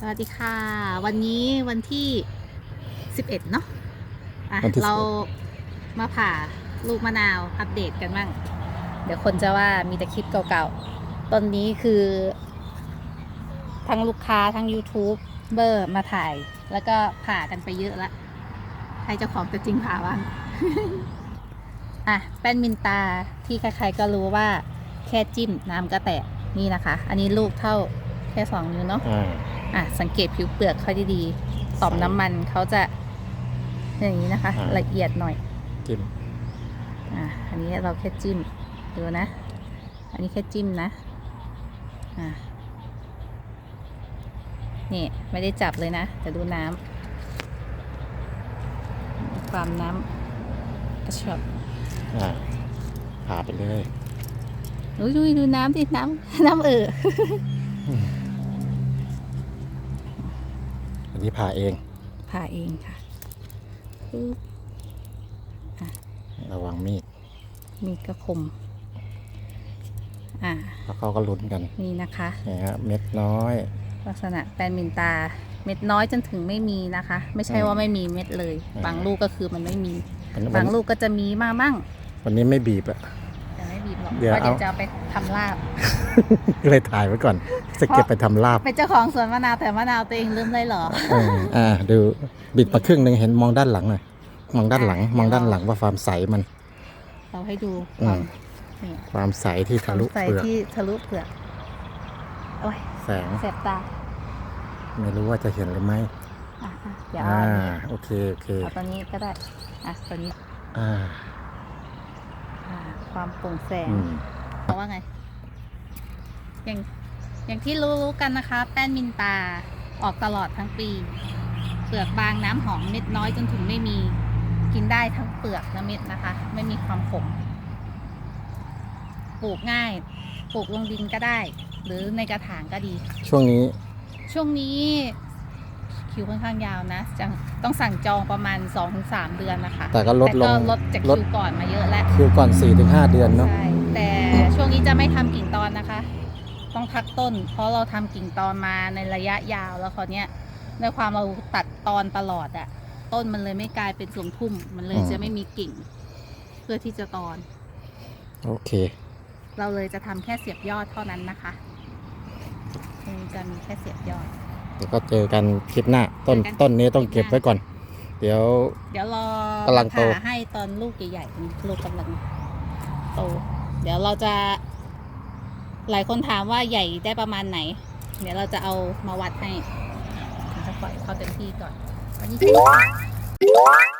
สวัสดีค่ะ วันนี้วันที่11เนาะอะวันที่11เรามาผ่าลูกมะนาวอัปเดตกันบ้าง เดี๋ยวคนจะว่ามีแต่คลิปเก่าๆ ตอนนี้คือ ทั้งลูกค้าทั้ง YouTube เบอร์มาถ่าย แล้วก็ผ่ากันไปเยอะละ ใครเจ้าของตัวจริงผ่าบ้าง อะแป้นมินตาที่ใครๆก็รู้ว่าแค่จิ้มน้ำก็แตกนี่นะคะ อันนี้ลูกเท่าแค่สองนิ้วเนาะ อ่า อะสังเกตผิวเปลือกเขาดีๆต่อมน้ำมันเขาจะอย่างนี้นะคะ อ่า ละเอียดหน่อย จิ้มอะอันนี้เราแค่จิ้มดูนะ อันนี้แค่จิ้มนะ อะนี่ไม่ได้จับเลยนะ แต่ดูน้ำความน้ำกระชอบอ่าผ่าไปเลย ดูดูดูน้ำดิน้ำน้ำเออ นนี้ผ่าเอง ผ่าเองค่ะปึ๊บระวังมีด มีดกระคม อ่า แล้วเขาก็ลุ้นกันนี่นะคะ นี่ฮะเม็ดน้อย ลักษณะแปลนมินตา เม็ดน้อยจนถึงไม่มีนะคะ ไม่ใช่อืมว่าไม่มีเม็ดเลยอืมบางลูกก็คือมันไม่มี วันบางลูกก็จะมีมามั่ง วันนี้ไม่บีบอะ แต่ไม่บีบหรอกเดี๋ยวเพราะเดี๋ยวเอา จะเอาไปทำลาบ ก็เลยถ่ายไว้ก่อน จะเก็บไปทำลาบเป็นเจ้าของสวนมะนาวแต่มะนาวตัวเองลืมเลยเหรอ เอออ่า ดูบิดมาครึ่งหนึ่งเห็นมองด้านหลังหน่อยมองด้านหลัง มองด้านหลังว่าความใสมัน เราให้ดูอืความม นี่ความใสที่คทะวามลุใสเปลือกที่ทะลุเปลือกโอ้ยแสง แสบตาไม่รู้ว่าจะเห็นหรือไม่อะอะเดี๋ยวอ่าเอาอันนี้โอเค โอเค เอาตัวนี้ก็ได้อะตัวนี้ อ่าอ่า ความโปร่งแสงอืมเพราะว่าไง อย่างอย่างที่รู้ๆกันนะคะ แป้นมินตาออกตลอดทั้งปี เปลือกบางน้ำหอมเม็ดน้อยจนถึงไม่มี กินได้ทั้งเปลือกและเม็ดนะคะ ไม่มีความขม ปลูกง่าย ปลูกลงดินก็ได้ หรือในกระถางก็ดี ช่วงนี้ ช่วงนี้ คิวค่อนข้างยาวนะจะต้องสั่งจองประมาณ 2-3 เดือนนะคะแต่ก็ลดลแต่งก็ลดจากลดคิวก่อนมาเยอะแล้วคิวก่อน 4-5ถึงเดือนเนาะใช่แต่ช่วงนี้จะไม่ทำกิ่งตอนนะคะ ต้องพักต้น เพราะเราทำกิ่งตอนมาในระยะยาวแล้วคราวเนี้ยด้วยความเราตัดตอนตลอดอะต้นมันเลยไม่กลายเป็นสวมทุ่ม มันเลยอืมจะไม่มีกิ่ง เพื่อที่จะตอน โอเค เราเลยจะทำแค่เสียบยอดเท่านั้นนะคะตรงนี้จะมีแค่เสียบยอด เดี๋ยวก็เจอกันคลิปหน้า ต้นเจอกัน ต้นนี้ต้องคลิปหน้าเก็บไว้ก่อน เดี๋ยว เดี๋ยวรอกำลังโต ผ่าให้ตอนลูกใหญ่ๆนี่ลูกกำลังโต เดี๋ยวเราจะ หลายคนถามว่าใหญ่ได้ประมาณไหน เดี๋ยวเราจะเอามาวัดให้จะปล่อยเข้าเต็มที่ก่อนวันนี้แค่นี้